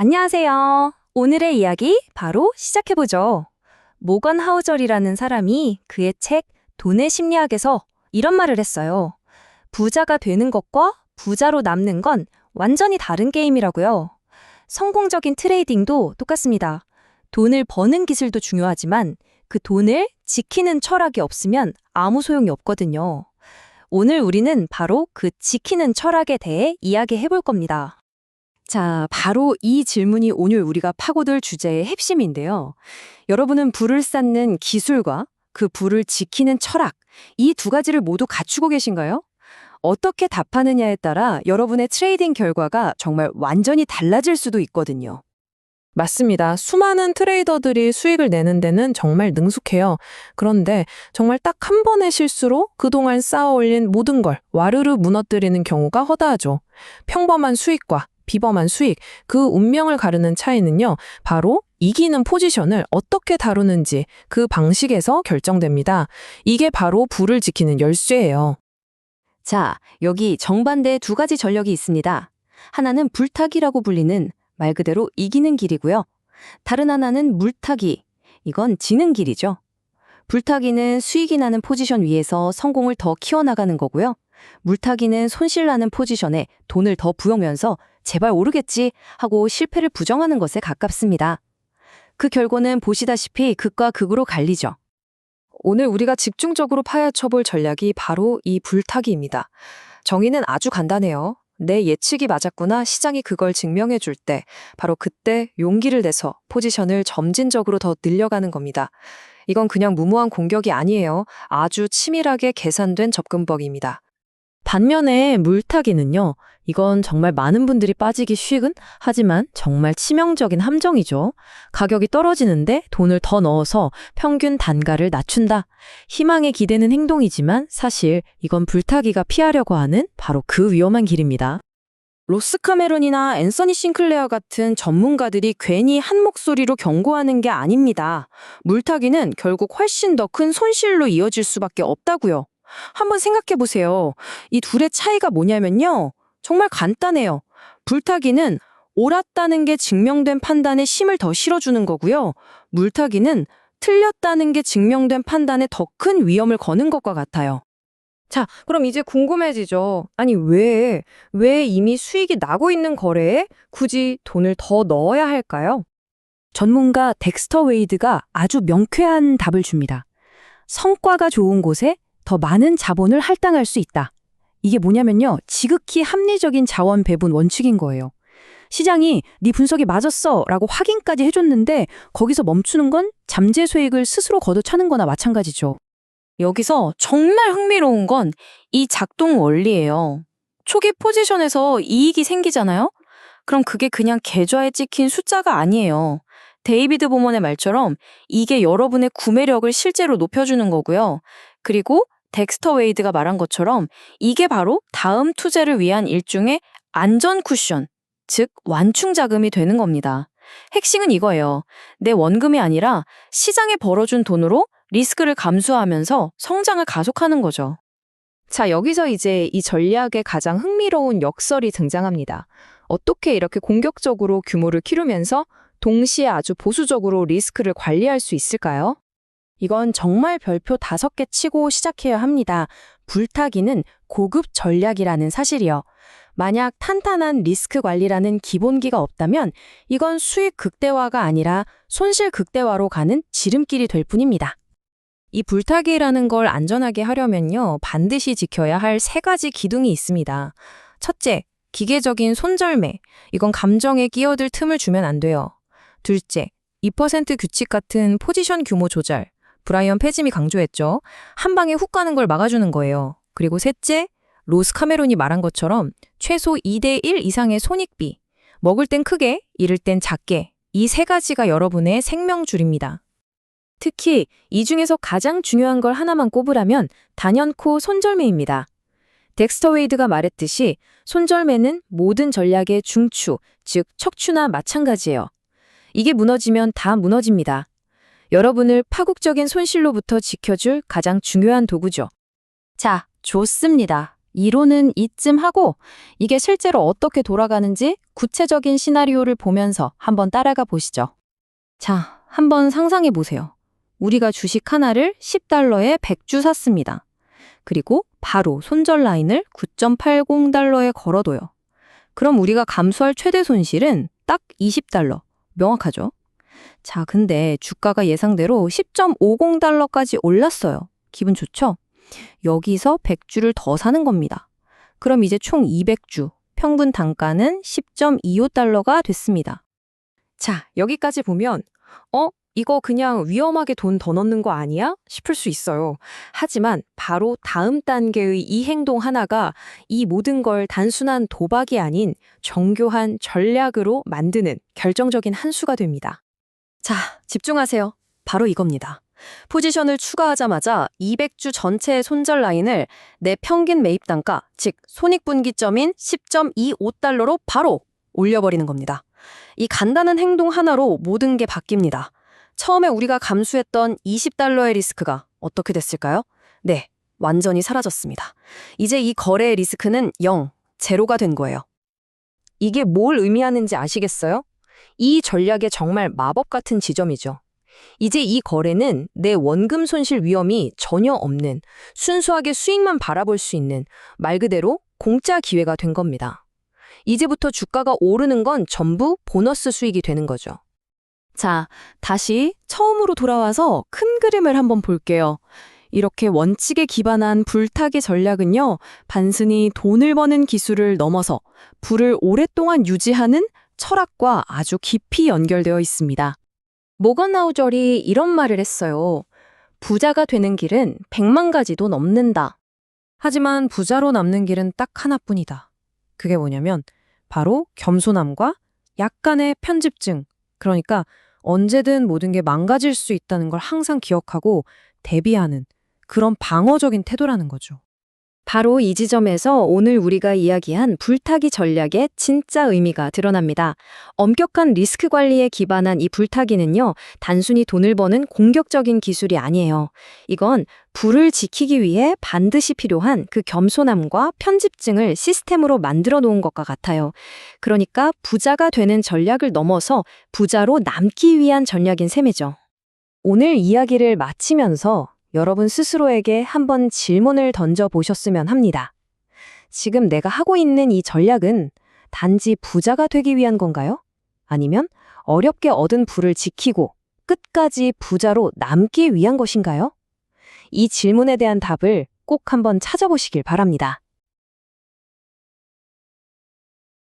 안녕하세요. 오늘의 이야기 바로 시작해보죠. 모건 하우절이라는 사람이 그의 책 돈의 심리학에서 이런 말을 했어요. 부자가 되는 것과 부자로 남는 건 완전히 다른 게임이라고요. 성공적인 트레이딩도 똑같습니다. 돈을 버는 기술도 중요하지만 그 돈을 지키는 철학이 없으면 아무 소용이 없거든요. 오늘 우리는 바로 그 지키는 철학에 대해 이야기해 볼 겁니다. 자, 바로 이 질문이 오늘 우리가 파고들 주제의 핵심인데요. 여러분은 불을 쌓는 기술과 그 불을 지키는 철학, 이 두 가지를 모두 갖추고 계신가요? 어떻게 답하느냐에 따라 여러분의 트레이딩 결과가 정말 완전히 달라질 수도 있거든요. 맞습니다. 수많은 트레이더들이 수익을 내는 데는 정말 능숙해요. 그런데 정말 딱 한 번의 실수로 그동안 쌓아 올린 모든 걸 와르르 무너뜨리는 경우가 허다하죠. 평범한 수익과 비범한 수익, 그 운명을 가르는 차이는요, 바로 이기는 포지션을 어떻게 다루는지 그 방식에서 결정됩니다. 이게 바로 불을 지키는 열쇠예요. 자, 여기 정반대의 두 가지 전력이 있습니다. 하나는 불타기라고 불리는 말 그대로 이기는 길이고요. 다른 하나는 물타기. 이건 지는 길이죠. 불타기는 수익이 나는 포지션 위에서 성공을 더 키워나가는 거고요. 물타기는 손실 나는 포지션에 돈을 더 부으면서 제발 오르겠지 하고 실패를 부정하는 것에 가깝습니다. 그 결과는 보시다시피 극과 극으로 갈리죠. 오늘 우리가 집중적으로 파헤쳐볼 전략이 바로 이 불타기입니다. 정의는 아주 간단해요. 내 예측이 맞았구나 시장이 그걸 증명해 줄 때, 바로 그때 용기를 내서 포지션을 점진적으로 더 늘려가는 겁니다. 이건 그냥 무모한 공격이 아니에요. 아주 치밀하게 계산된 접근법입니다. 반면에 물타기는요, 이건 정말 많은 분들이 빠지기 쉬운 하지만 정말 치명적인 함정이죠. 가격이 떨어지는데 돈을 더 넣어서 평균 단가를 낮춘다. 희망에 기대는 행동이지만 사실 이건 불타기가 피하려고 하는 바로 그 위험한 길입니다. 로스 카메론이나 앤서니 싱클레어 같은 전문가들이 괜히 한 목소리로 경고하는 게 아닙니다. 물타기는 결국 훨씬 더 큰 손실로 이어질 수밖에 없다고요. 한번 생각해 보세요. 이 둘의 차이가 뭐냐면요. 정말 간단해요. 불타기는 옳았다는 게 증명된 판단에 힘을 더 실어주는 거고요. 물타기는 틀렸다는 게 증명된 판단에 더 큰 위험을 거는 것과 같아요. 자, 그럼 이제 궁금해지죠. 아니, 왜, 왜 이미 수익이 나고 있는 거래에 굳이 돈을 더 넣어야 할까요? 전문가 덱스터 웨이드가 아주 명쾌한 답을 줍니다. 성과가 좋은 곳에 더 많은 자본을 할당할 수 있다. 이게 뭐냐면요. 지극히 합리적인 자원 배분 원칙인 거예요. 시장이 네 분석이 맞았어 라고 확인까지 해줬는데 거기서 멈추는 건 잠재 수익을 스스로 걷어차는 거나 마찬가지죠. 여기서 정말 흥미로운 건 이 작동 원리예요. 초기 포지션에서 이익이 생기잖아요? 그럼 그게 그냥 계좌에 찍힌 숫자가 아니에요. 데이비드 보먼의 말처럼 이게 여러분의 구매력을 실제로 높여주는 거고요. 그리고 덱스터 웨이드가 말한 것처럼 이게 바로 다음 투자를 위한 일종의 안전 쿠션, 즉 완충 자금이 되는 겁니다. 핵심은 이거예요. 내 원금이 아니라 시장에 벌어준 돈으로 리스크를 감수하면서 성장을 가속하는 거죠. 자, 여기서 이제 이 전략의 가장 흥미로운 역설이 등장합니다. 어떻게 이렇게 공격적으로 규모를 키우면서 동시에 아주 보수적으로 리스크를 관리할 수 있을까요? 이건 정말 별표 다섯 개 치고 시작해야 합니다. 불타기는 고급 전략이라는 사실이요. 만약 탄탄한 리스크 관리라는 기본기가 없다면 이건 수익 극대화가 아니라 손실 극대화로 가는 지름길이 될 뿐입니다. 이 불타기라는 걸 안전하게 하려면요, 반드시 지켜야 할 세 가지 기둥이 있습니다. 첫째, 기계적인 손절매. 이건 감정에 끼어들 틈을 주면 안 돼요. 둘째, 2% 규칙 같은 포지션 규모 조절. 브라이언 페짐이 강조했죠. 한 방에 훅 가는 걸 막아주는 거예요. 그리고 셋째, 로스 카메론이 말한 것처럼 최소 2대 1 이상의 손익비. 먹을 땐 크게, 잃을 땐 작게. 이 세 가지가 여러분의 생명줄입니다. 특히 이 중에서 가장 중요한 걸 하나만 꼽으라면 단연코 손절매입니다. 덱스터 웨이드가 말했듯이 손절매는 모든 전략의 중추, 즉 척추나 마찬가지예요. 이게 무너지면 다 무너집니다. 여러분을 파국적인 손실로부터 지켜줄 가장 중요한 도구죠. 자, 좋습니다. 이론은 이쯤 하고 이게 실제로 어떻게 돌아가는지 구체적인 시나리오를 보면서 한번 따라가 보시죠. 자, 한번 상상해 보세요. 우리가 주식 하나를 10달러에 100주 샀습니다. 그리고 바로 손절 라인을 9.80달러에 걸어둬요. 그럼 우리가 감수할 최대 손실은 딱 20달러. 명확하죠? 자, 근데 주가가 예상대로 10.50달러까지 올랐어요. 기분 좋죠? 여기서 100주를 더 사는 겁니다. 그럼 이제 총 200주, 평균 단가는 10.25달러가 됐습니다. 자, 여기까지 보면, 어? 이거 그냥 위험하게 돈 더 넣는 거 아니야? 싶을 수 있어요. 하지만 바로 다음 단계의 이 행동 하나가 이 모든 걸 단순한 도박이 아닌 정교한 전략으로 만드는 결정적인 한 수가 됩니다. 자, 집중하세요. 바로 이겁니다. 포지션을 추가하자마자 200주 전체의 손절 라인을 내 평균 매입 단가, 즉 손익분기점인 10.25달러로 바로 올려버리는 겁니다. 이 간단한 행동 하나로 모든 게 바뀝니다. 처음에 우리가 감수했던 20달러의 리스크가 어떻게 됐을까요? 네, 완전히 사라졌습니다. 이제 이 거래의 리스크는 0, 제로가 된 거예요. 이게 뭘 의미하는지 아시겠어요? 이 전략의 정말 마법 같은 지점이죠. 이제 이 거래는 내 원금 손실 위험이 전혀 없는 순수하게 수익만 바라볼 수 있는 말 그대로 공짜 기회가 된 겁니다. 이제부터 주가가 오르는 건 전부 보너스 수익이 되는 거죠. 자, 다시 처음으로 돌아와서 큰 그림을 한번 볼게요. 이렇게 원칙에 기반한 불타기 전략은요, 단순히 돈을 버는 기술을 넘어서 불을 오랫동안 유지하는 철학과 아주 깊이 연결되어 있습니다. 모건나우절이 이런 말을 했어요. 부자가 되는 길은 백만 가지도 넘는다. 하지만 부자로 남는 길은 딱 하나뿐이다. 그게 뭐냐면 바로 겸손함과 약간의 편집증. 그러니까 언제든 모든 게 망가질 수 있다는 걸 항상 기억하고 대비하는 그런 방어적인 태도라는 거죠. 바로 이 지점에서 오늘 우리가 이야기한 불타기 전략의 진짜 의미가 드러납니다. 엄격한 리스크 관리에 기반한 이 불타기는요, 단순히 돈을 버는 공격적인 기술이 아니에요. 이건 불을 지키기 위해 반드시 필요한 그 겸손함과 편집증을 시스템으로 만들어 놓은 것과 같아요. 그러니까 부자가 되는 전략을 넘어서 부자로 남기 위한 전략인 셈이죠. 오늘 이야기를 마치면서 여러분 스스로에게 한번 질문을 던져 보셨으면 합니다. 지금 내가 하고 있는 이 전략은 단지 부자가 되기 위한 건가요? 아니면 어렵게 얻은 부를 지키고 끝까지 부자로 남기 위한 것인가요? 이 질문에 대한 답을 꼭 한번 찾아보시길 바랍니다.